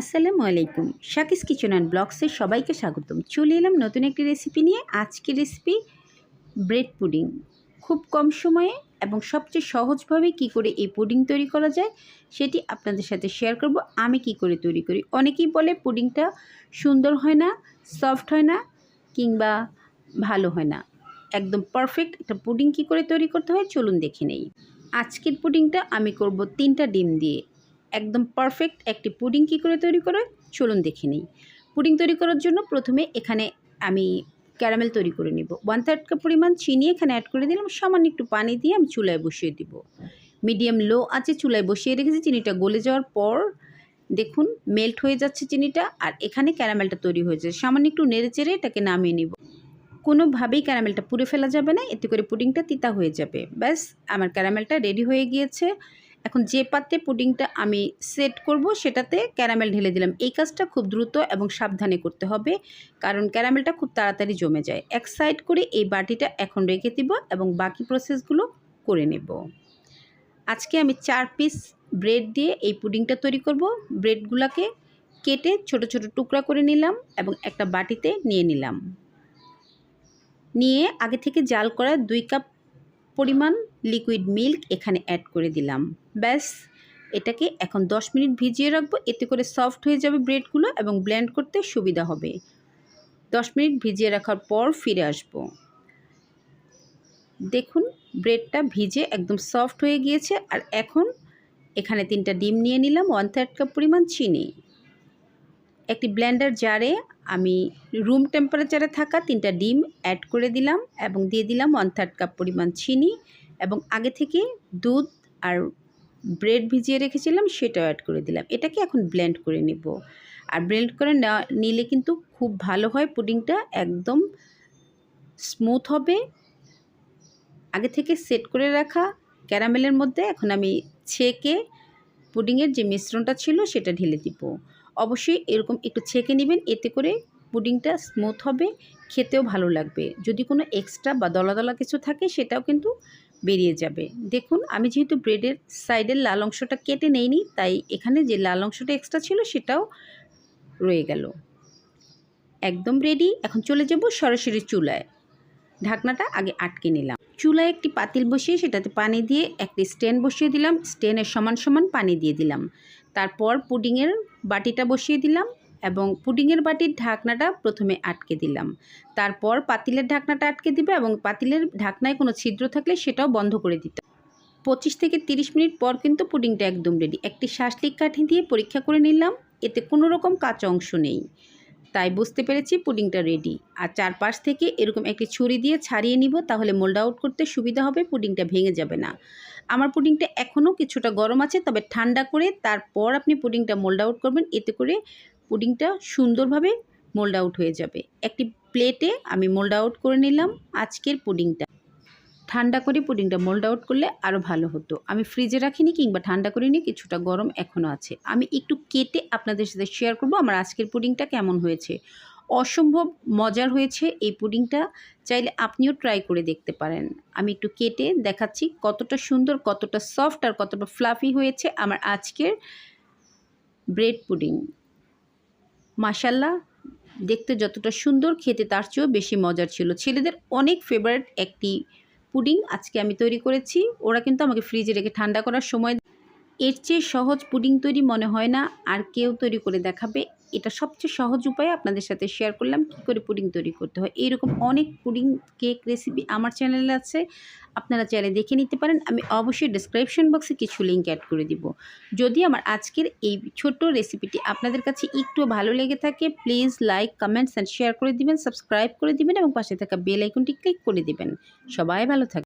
আসসালামু আলাইকুম। শাকিস kitchen and ব্লগসের সবাইকে স্বাগতম। চলে এলাম নতুন একটি রেসিপি নিয়ে। আজকের রেসিপি ব্রেড পুডিং। খুব কম সময়ে এবং সবচেয়ে সহজভাবে কি করে এই পুডিং তৈরি করা যায় সেটি আপনাদের সাথে শেয়ার করব। আমি কি করে তৈরি করি? অনেকেই বলে পুডিংটা সুন্দর হয় না, সফট হয় না কিংবা ভালো হয় না। একদম পারফেক্ট একটা পুডিং কি করে তৈরি করতে হয় চলুন দেখে নেই। আজকের পুডিংটা আমি করব তিনটা ডিম দিয়ে। একদম পারফেক্ট একটি পুডিং কী করে তৈরি করে চলুন দেখে নিই। পুডিং তৈরি করার জন্য প্রথমে এখানে আমি ক্যারামেল তৈরি করে নিব। ওয়ান থার্ড কাপ পরিমাণ চিনি এখানে অ্যাড করে দিলাম। সামান্য একটু পানি দিয়ে আমি চুলায় বসিয়ে দিব। মিডিয়াম লো আছে চুলায় বসিয়ে রেখেছি। চিনিটা গলে যাওয়ার পর দেখুন মেল্ট হয়ে যাচ্ছে চিনিটা আর এখানে ক্যারামেলটা তৈরি হয়েছে সামান্য একটু নেড়ে চেড়ে এটাকে নামিয়ে নিব। কোনোভাবেই ক্যারামেলটা পুড়ে ফেলা যাবে না। এতে করে পুডিংটা তিতা হয়ে যাবে। ব্যাস, আমার ক্যারামেলটা রেডি হয়ে গিয়েছে। এখন যে পাত্রে পুডিংটা আমি সেট করব, সেটাতে ক্যারামেল ঢেলে দিলাম। এই কাজটা খুব দ্রুত এবং সাবধানে করতে হবে, কারণ ক্যারামেলটা খুব তাড়াতাড়ি জমে যায়। এক সাইড করে এই বাটিটা এখন রেখে দিব এবং বাকি প্রসেসগুলো করে নেব। আজকে আমি চার পিস ব্রেড দিয়ে এই পুডিংটা তৈরি করব। ব্রেডগুলোকে কেটে ছোট ছোট টুকরা করে নিলাম এবং একটা বাটিতে নিয়ে নিলাম। নিয়ে আগে থেকে জাল করা দুই কাপ পরিমাণ লিকুইড মিল্ক এখানে অ্যাড করে দিলাম। ব্যাস, এটাকে এখন 10 মিনিট ভিজিয়ে রাখব, এতে করে সফট হয়ে যাবে ব্রেডগুলো এবং ব্লেন্ড করতে সুবিধা হবে। 10 মিনিট ভিজিয়ে রাখার পর ফিরে আসব। দেখুন, ব্রেডটা ভিজে একদম সফট হয়ে গিয়েছে, আর এখন এখানে তিনটা ডিম নিয়ে নিলাম ওয়ান থার্ড কাপ পরিমাণ চিনি। একটি ব্লেন্ডার জারে আমি রুম টেম্পারেচারে থাকা তিনটা ডিম অ্যাড করে দিলাম এবং দিয়ে দিলাম ওয়ান থার্ড কাপ পরিমাণ চিনি। এবং আগে থেকে দুধ আর ব্রেড ভিজিয়ে রেখেছিলাম, সেটাও অ্যাড করে দিলাম। এটাকে এখন ব্লেন্ড করে নেব। আর ব্লেন্ড করে নিলে কিন্তু খুব ভালো হয়, পুডিংটা একদম স্মুথ হবে। আগে থেকে সেট করে রাখা ক্যারামেলের মধ্যে এখন আমি ছেঁকে পুডিংয়ের যে মিশ্রণটা ছিল, সেটা ঢেলে দিব। অবশ্যই এরকম একটু ছেঁকে নেবেন, এতে করে পুডিংটা স্মুথ হবে, খেতেও ভালো লাগবে। যদি কোনো এক্সট্রা বা দলা দলা কিছু থাকে, সেটাও কিন্তু বেরিয়ে যাবে। দেখুন, আমি যেহেতু ব্রেডের সাইডের লাল অংশটা কেটে নেইনি, তাই এখানে যে লাল অংশটা এক্সট্রা ছিল সেটাও রয়ে গেল। একদম রেডি এখন চলে যাব সরাসরি চুলায়। ঢাকনাটা আগে আটকে নিলাম। চুলায় একটি পাতিল বসিয়ে সেটাতে পানি দিয়ে একটি স্ট্যান্ড বসিয়ে দিলাম। স্ট্যান্ডের সমান সমান পানি দিয়ে দিলাম। তারপর পুডিংয়ের বাটিটা বসিয়ে দিলাম। এবং পুডিংয়ের বাটির ঢাকনাটা প্রথমে আটকে দিলাম। তারপর পাতিলের ঢাকনাটা আটকে দিবে এবং পাতিলের ঢাকনায় কোনো ছিদ্র থাকলে সেটাও বন্ধ করে দিতে পঁচিশ থেকে তিরিশ মিনিট পর কিন্তু পুডিংটা একদম রেডি একটি শাসলিক কাঠি দিয়ে পরীক্ষা করে নিলাম, এতে কোনো রকম কাঁচা অংশ নেই। তাই বুঝতে পেরেছি পুডিংটা রেডি আর চারপাশ থেকে এরকম একটি ছুরি দিয়ে ছাড়িয়ে নিব, তাহলে মোল্ড আউট করতে সুবিধা হবে, পুডিংটা ভেঙে যাবে না। আমার পুডিংটা এখনও কিছুটা গরম আছে, তবে ঠান্ডা করে তারপর আপনি পুডিংটা মোল্ড আউট করবেন, এতে করে পুডিংটা সুন্দরভাবে মোল্ড আউট হয়ে যাবে। একটি প্লেটে আমি মোল্ড আউট করে নিলাম আজকের পুডিংটা। ঠান্ডা করে পুডিংটা মোল্ড আউট করলে আরও ভালো হতো। আমি ফ্রিজে রাখিনি কিংবা ঠান্ডা করিনি, কিছুটা গরম এখনও আছে। আমি একটু কেটে আপনাদের সাথে শেয়ার করব আমার আজকের পুডিংটা কেমন হয়েছে। অসম্ভব মজার হয়েছে এই পুডিংটা, চাইলে আপনিও ট্রাই করে দেখতে পারেন। আমি একটু কেটে দেখাচ্ছি কতটা সুন্দর, কতটা সফট আর কতটা ফ্লাফি হয়েছে আমার আজকের ব্রেড পুডিং মাসাল্লাহ দেখতে যতটা সুন্দর, খেতে তার চেয়েও বেশি মজার ছিল। ছেলেদের অনেক ফেভারিট একটি পুডিং আজকে আমি তৈরি করেছি। ওরা কিন্তু আমাকে ফ্রিজে রেখে ঠান্ডা করার সময় এর চেয়ে সহজ পুডিং তৈরি মনে হয় না। আর কেউ তৈরি করে দেখাবে এটা সবচেয়ে সহজ উপায়ে আপনাদের সাথে শেয়ার করলাম, কী করে পুডিং তৈরি করতে হয়। এইরকম অনেক পুডিং কেক রেসিপি আমার চ্যানেলে আছে, আপনারা চাইলে দেখে নিতে পারেন। আমি অবশ্যই ডিসক্রিপশন বক্সে কিছু লিঙ্ক অ্যাড করে দিব। যদি আমার আজকের এই ছোট্ট রেসিপিটি আপনাদের কাছে একটু ভালো লেগে থাকে please like comments and share করে দিবেন সাবস্ক্রাইব করে দিবেন এবং পাশে থাকা বেল আইকনটি ক্লিক করে দিবেন। সবাই ভালো থাকবে